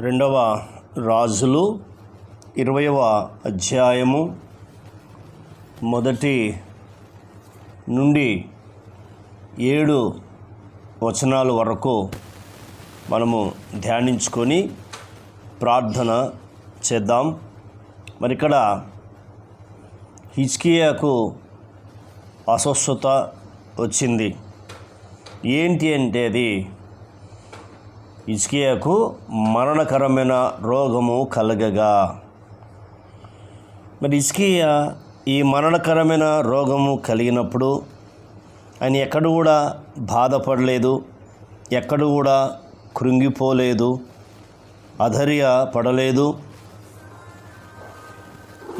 రెండవ రాజులు ఇరవయవ అధ్యాయము మొదటి నుండి ఏడు వచనాల వరకు మనము ధ్యానించుకొని ప్రార్థన చేద్దాం. మరి ఇక్కడ హిచ్కియాకు అస్వస్థత వచ్చింది. ఏంటి అంటే అది? ఇస్కియాకు మరణకరమైన రోగము కలగగా. మరి ఇస్కియా ఈ మరణకరమైన రోగము కలిగినప్పుడు ఆయన ఎక్కడ కూడా బాధపడలేదు ఎక్కడ కూడా కృంగిపోలేదు అధర్య పడలేదు.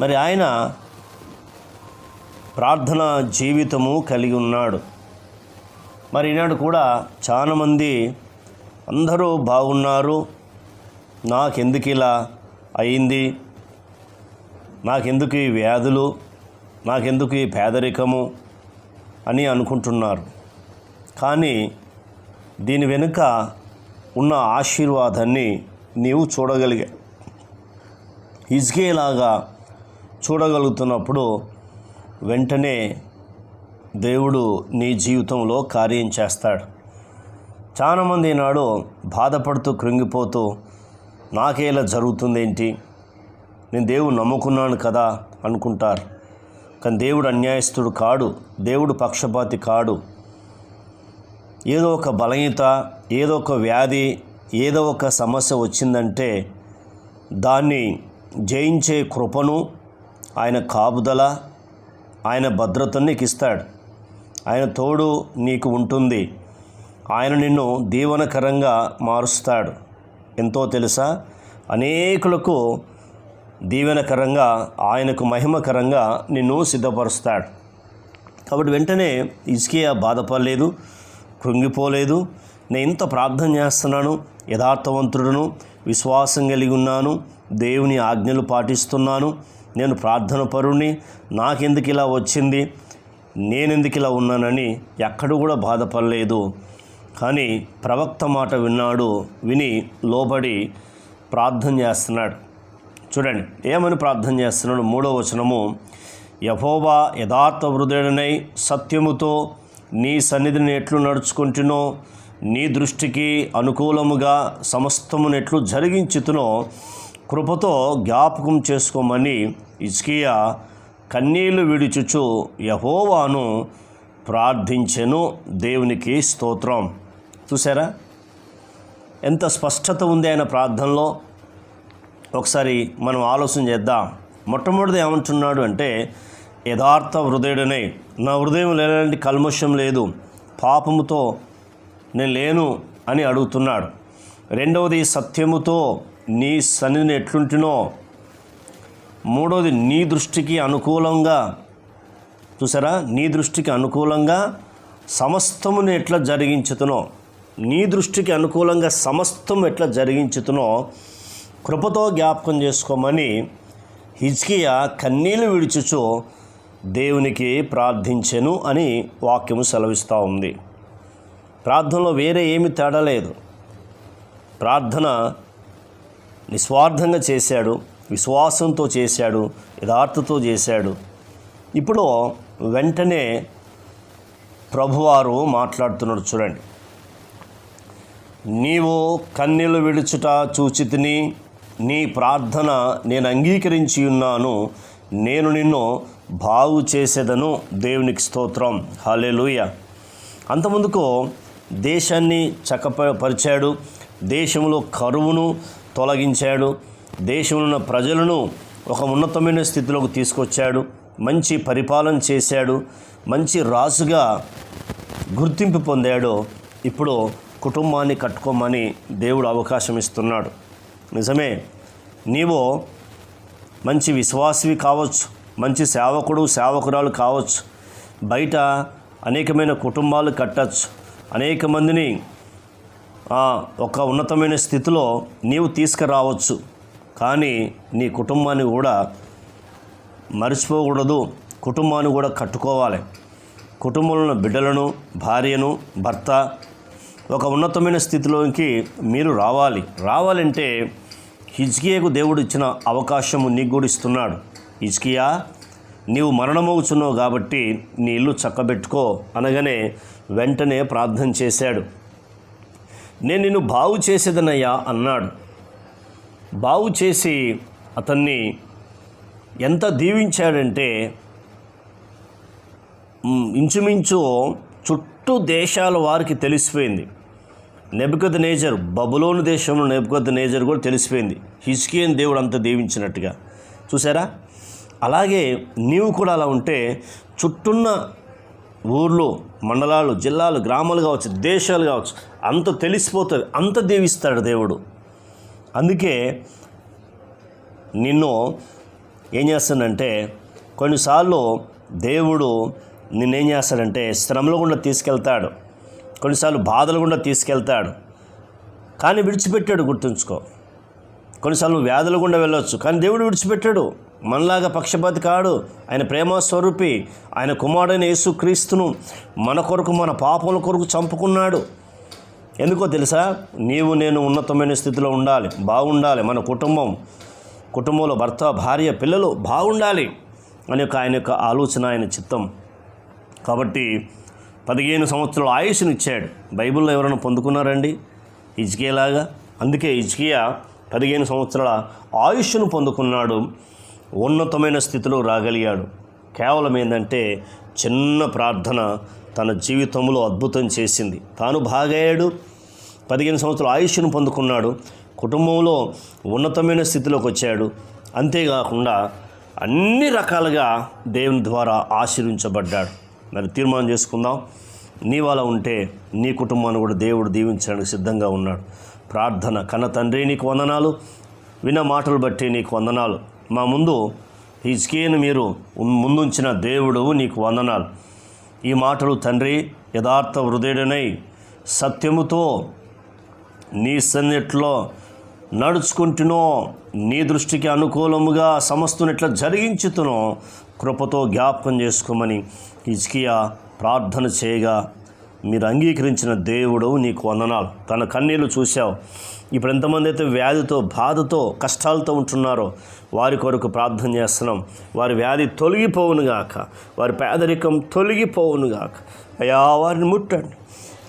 మరి ఆయన ప్రార్థన జీవితము కలిగి ఉన్నాడు. మరి ఈనాడు కూడా చాలామంది అందరూ బాగున్నారు. నాకెందుకు ఇలా అయింది? నాకెందుకు ఈ వ్యాధులు? నాకెందుకు ఈ పేదరికము? అని అనుకుంటున్నారు. కానీ దీని వెనుక ఉన్న ఆశీర్వాదాన్ని నీవు చూడగలిగా ఇజ్గేలాగా చూడగలుగుతున్నప్పుడు వెంటనే దేవుడు నీ జీవితంలో కార్యం చేస్తాడు. చాలామంది నాడు బాధపడుతూ కృంగిపోతూ నాకే ఇలా జరుగుతుందేంటి? నేను దేవుడు నమ్ముకున్నాను కదా అనుకుంటారు. కానీ దేవుడు అన్యాయస్తుడు కాడు దేవుడు పక్షపాతి కాడు. ఏదో ఒక బలహీత ఏదో ఒక వ్యాధి ఏదో ఒక సమస్య వచ్చిందంటే దాన్ని జయించే కృపను ఆయన కాపుదల ఆయన భద్రతను నీకు ఇస్తాడు. ఆయన తోడు నీకు ఉంటుంది. ఆయన నిన్ను దీవనకరంగా మారుస్తాడు. ఎంతో తెలుసా? అనేకులకు దీవెనకరంగా ఆయనకు మహిమకరంగా నిన్ను సిద్ధపరుస్తాడు. కాబట్టి వెంటనే ఇజ్కియా బాధపడలేదు కృంగిపోలేదు. నేను ఇంత ప్రార్థన చేస్తున్నాను యథార్థవంతుడును విశ్వాసం కలిగి ఉన్నాను దేవుని ఆజ్ఞలు పాటిస్తున్నాను. నేను ప్రార్థన పరుణ్ణి నాకెందుకు ఇలా వచ్చింది? నేనెందుకు ఇలా ఉన్నానని ఎక్కడు కూడా బాధపడలేదు. కానీ ప్రవక్త మాట విన్నాడు విని లోబడి ప్రార్థన చేస్తున్నాడు. చూడండి ఏమని ప్రార్థన చేస్తున్నాడు? మూడో వచనము యహోవా యథార్థ హృదయుడనై సత్యముతో నీ సన్నిధిని ఎట్లు నడుచుకుంటునో నీ దృష్టికి అనుకూలముగా సమస్తమును ఎట్లు జరిగించుతునో కృపతో జ్ఞాపకం చేసుకోమని ఇస్కియా కన్నీళ్ళు విడిచుచు యహోవాను ప్రార్థించెను. దేవునికి స్తోత్రం. చూసారా ఎంత స్పష్టత ఉంది ఆయన ప్రార్థనలో? ఒకసారి మనం ఆలోచన చేద్దాం. మొట్టమొదటిది ఏమంటున్నాడు అంటే యథార్థ హృదయుడనే. నా హృదయం లేనంటి కల్మషం లేదు. పాపముతో నేను లేను అని అడుగుతున్నాడు. రెండవది సత్యముతో నీ సన్నిధిని ఎట్లుంటినో. మూడవది నీ దృష్టికి అనుకూలంగా. చూసారా నీ దృష్టికి అనుకూలంగా సమస్తమును ఎట్లా జరిగించుతునో. నీ దృష్టికి అనుకూలంగా సమస్తం ఎట్లా జరిగించుతునో కృపతో జ్ఞాపకం చేసుకోమని హిజ్కియా కన్నీళ్ళు విడిచుచు దేవునికి ప్రార్థించెను అని వాక్యము సెలవిస్తూ ఉంది. ప్రార్థనలో వేరే ఏమి తేడా లేదు. ప్రార్థన నిస్వార్థంగా చేశాడు విశ్వాసంతో చేశాడు యథార్థతో చేశాడు. ఇప్పుడు వెంటనే ప్రభువారు మాట్లాడుతున్నాడు చూడండి. నీవు కన్నీళ్ళు విడుచుట చూచితిని నీ ప్రార్థన నేను అంగీకరించి ఉన్నాను. నేను నిన్ను బాగు చేసేదను దేవునికి స్తోత్రం. హాలేలుయ అంతముందుకు దేశాన్ని చక్కపరిచాడు. దేశంలో కరువును తొలగించాడు. దేశంలో ఉన్న ప్రజలను ఒక ఉన్నతమైన స్థితిలోకి తీసుకొచ్చాడు. మంచి పరిపాలన చేశాడు. మంచి రాజుగా గుర్తింపు పొందాడు. ఇప్పుడు కుటుంబాన్ని కట్టుకోమని దేవుడు అవకాశం ఇస్తున్నాడు. నిజమే నీవు మంచి విశ్వాసివి కావచ్చు మంచి సేవకుడు సేవకురాలు కావచ్చు బయట అనేకమైన కుటుంబాలు కట్టచ్చు అనేక మందిని ఒక ఉన్నతమైన స్థితిలో నీవు తీసుకురావచ్చు. కానీ నీ కుటుంబాన్ని కూడా మర్చిపోకూడదు కుటుంబాన్ని కూడా కట్టుకోవాలి. కుటుంబంలో ఉన్న బిడ్డలను భార్యను భర్త ఒక ఉన్నతమైన స్థితిలోకి మీరు రావాలి. రావాలంటే హిజ్కియాకు దేవుడు ఇచ్చిన అవకాశము నీకు కూడా ఇస్తున్నాడు. హిజ్కియా నీవు మరణమవుచున్నావు కాబట్టి నీ ఇల్లు చక్కబెట్టుకో అనగానే వెంటనే ప్రార్థన చేశాడు. నేను నిన్ను బాగు చేసేదనయ్యా అన్నాడు. బాగు చేసి అతన్ని ఎంత దీవించాడంటే ఇంచుమించు చుట్టూ దేశాల వారికి తెలిసిపోయింది. నెబద్ నేజర్ బబులోను దేశంలో నెబద్ నేజర్ కూడా తెలిసిపోయింది. హిజ్కియన్ దేవుడు అంత దీవించినట్టుగా. చూసారా అలాగే నీవు కూడా అలా ఉంటే చుట్టున్న ఊర్లు మండలాలు జిల్లాలు గ్రామాలు కావచ్చు దేశాలు కావచ్చు అంత తెలిసిపోతుంది అంత దీవిస్తాడు దేవుడు. అందుకే నిన్ను ఏం చేస్తానంటే కొన్నిసార్లు దేవుడు నిన్నేం చేస్తాడంటే శ్రమలో గుండా తీసుకెళ్తాడు. కొన్నిసార్లు బాధలు గుండా తీసుకెళ్తాడు. కానీ విడిచిపెట్టాడు గుర్తుంచుకో. కొన్నిసార్లు వ్యాధుల గుండా వెళ్ళొచ్చు. కానీ దేవుడు విడిచిపెట్టాడు. మనలాగా పక్షపాతి కాడు. ఆయన ప్రేమ స్వరూపి. ఆయన కుమారుడైన యేసుక్రీస్తును మన కొరకు మన పాపముల కొరకు చంపుకున్నాడు. ఎందుకో తెలుసా? నీవు నేను ఉన్నతమైన స్థితిలో ఉండాలి. బాగుండాలి. మన కుటుంబం కుటుంబంలో భర్త భార్య పిల్లలు బాగుండాలి. అని యొక్క ఆయన యొక్క ఆలోచన ఆయన చిత్తం. కాబట్టి పదిహేను సంవత్సరాల ఆయుష్నిచ్చాడు బైబిల్లో ఎవరైనా పొందుకున్నారండి? ఇజ్కేలాగా అందుకే ఇజ్కియా పదిహేను సంవత్సరాల ఆయుష్ను పొందుకున్నాడు. ఉన్నతమైన స్థితిలో రాగలిగాడు. కేవలం ఏంటంటే చిన్న ప్రార్థన తన జీవితంలో అద్భుతం చేసింది. తాను బాగయ్యాడు పదిహేను సంవత్సరాల ఆయుష్ను పొందుకున్నాడు. కుటుంబంలో ఉన్నతమైన స్థితిలోకి వచ్చాడు. అంతేకాకుండా అన్ని రకాలుగా దేవుని ద్వారా ఆశీర్వించబడ్డాడు. మరి తీర్మానం చేసుకుందాం. నీ వాళ్ళ ఉంటే నీ కుటుంబాన్ని కూడా దేవుడు దీవించడానికి సిద్ధంగా ఉన్నాడు. ప్రార్థన కన్న తండ్రి నీకు వందనాలు. విన్న మాటలు బట్టి నీకు వందనాలు. మా ముందు హిజ్కేను మీరు ముందుంచిన దేవుడు నీకు వందనాలు. ఈ మాటలు తండ్రి యథార్థ హృదయుడనై సత్యముతో నీ సన్నిట్లో నడుచుకుంటునో నీ దృష్టికి అనుకూలముగా సమస్తుని ఎట్లా జరిగించుతునో కృపతో జ్ఞాపకం చేసుకోమని హిజ్కియా ప్రార్థన చేయగా మీరు అంగీకరించిన దేవుడు నీకు వందనాలు. తన కన్నీళ్ళు చూశావు. ఇప్పుడు ఎంతమంది అయితే వ్యాధితో బాధతో కష్టాలతో ఉంటున్నారో వారి కొరకు ప్రార్థన చేస్తున్నాం. వారి వ్యాధి తొలగిపోవునుగాక వారి పేదరికం తొలగిపోవునుగాక అయా వారిని ముట్టండి.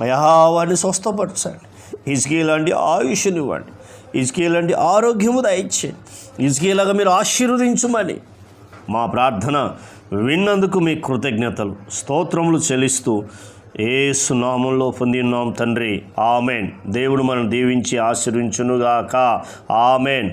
అయా వారిని స్వస్థపరచండి. ఇజ్కి లాంటి ఆయుష్నివ్వండి ఇసుకీ లాంటి ఆరోగ్యము దయచేయండి ఇసుకీలాగా మీరు ఆశీర్వదించమని మా ప్రార్థన విన్నందుకు మీ కృతజ్ఞతలు. స్తోత్రములు చెల్లిస్తూ ఏ సునామంలో పొందిన్నాం తండ్రి. ఆమెన్. దేవుడు మనం దీవించి ఆశీర్వించునుగాక. ఆమెన్.